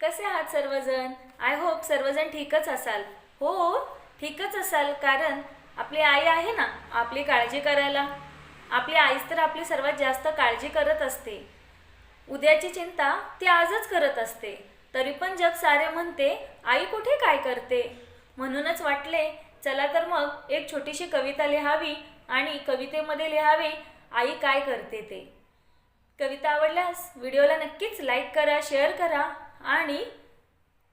कसे आहात सर्वजण? आय होप सर्वजण ठीकच असाल. हो ठीकच असाल कारण आपली आई आहे ना आपली काळजी करायला. आपली आईच तर आपली सर्वात जास्त काळजी करत असते. उद्याची चिंता ती आजच करत असते. तरी पण जग सारे म्हणते आई कुठे काय करते? म्हणूनच वाटले चला तर मग एक छोटीशी कविता लिहावी आणि कवितेमध्ये लिहावे आई काय करते ते. कविता आवडल्यास व्हिडिओला नक्कीच लाईक करा शेअर करा. आणि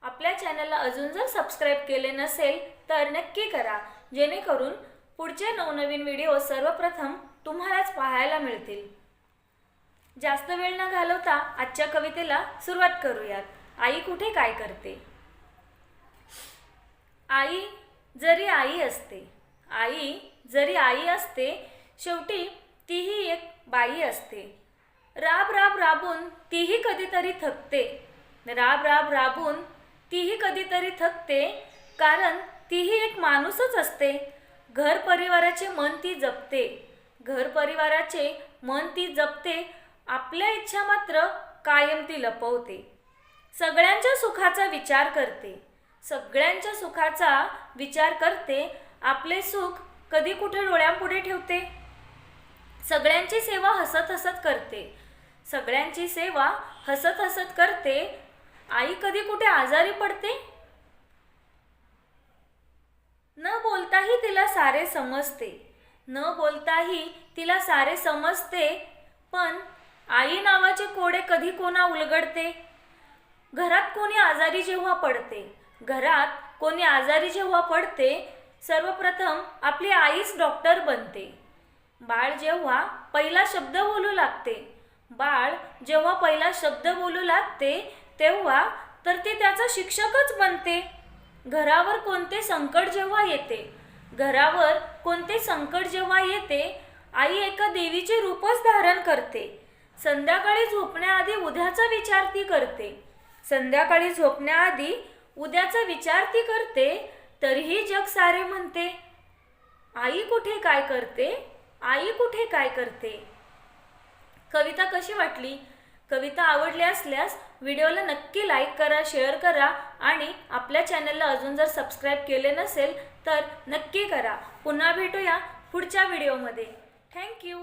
आपल्या चॅनलला अजून जर सबस्क्राईब केले नसेल तर नक्की करा जेणेकरून पुढचे नवनवीन व्हिडिओ सर्वप्रथम तुम्हालाच पाहायला मिळतील. जास्त वेळ न घालवता आजच्या कवितेला सुरुवात करूयात. आई कुठे काय करते? आई जरी आई असते आई जरी आई असते शेवटी तीही एक बाई असते. राब राब राबून तीही कधीतरी थकते. राब राब राबून तीही कधीतरी थकते कारण तीही एक माणूसच असते. घर परिवाराचे मन ती जपते. घर परिवाराचे मन ती जपते आपल्या इच्छा मात्र कायम ती लपवते. सगळ्यांच्या सुखाचा विचार करते. सगळ्यांच्या सुखाचा विचार करते आपले सुख कधी कुठे डोळ्यांपुढे ठेवते? सगळ्यांची सेवा हसत हसत करते. सगळ्यांची सेवा हसत हसत करते आई कधी कुठे आजारी पडते? न बोलताही तिला सारे समजते. न बोलताही तिला सारे समजते पण आई नावाचे कोडे कधी कोणा उलगडते? घरात कोणी आजारी जेव्हा पडते घरात कोणी आजारी जेव्हा पडते सर्वप्रथम आपली आईच डॉक्टर बनते. बाळ जेव्हा पहिला शब्द बोलू लागते बाळ जेव्हा पहिला शब्द बोलू लागते तेव्हा तर ते त्याचा शिक्षकच बनते. घरावर कोणते संकट जेव्हा येते घरावर कोणते संकट जेव्हा येते आई एका देवीचे रूपच धारण करते. संध्याकाळी झोपण्याआधी उद्याचा विचार ती करते. संध्याकाळी झोपण्याआधी उद्याचा विचार ती करते तरीही जग सारे म्हणते आई कुठे काय करते? आई कुठे काय करते? कविता कशी वाटली? कविता आवडली असल्यास व्हिडिओला नक्की लाईक करा शेअर करा आणि आपल्या चॅनलला अजून जर सबस्क्राईब केले नसेल तर नक्की करा. पुन्हा भेटूया पुढच्या व्हिडिओमध्ये. थँक्यू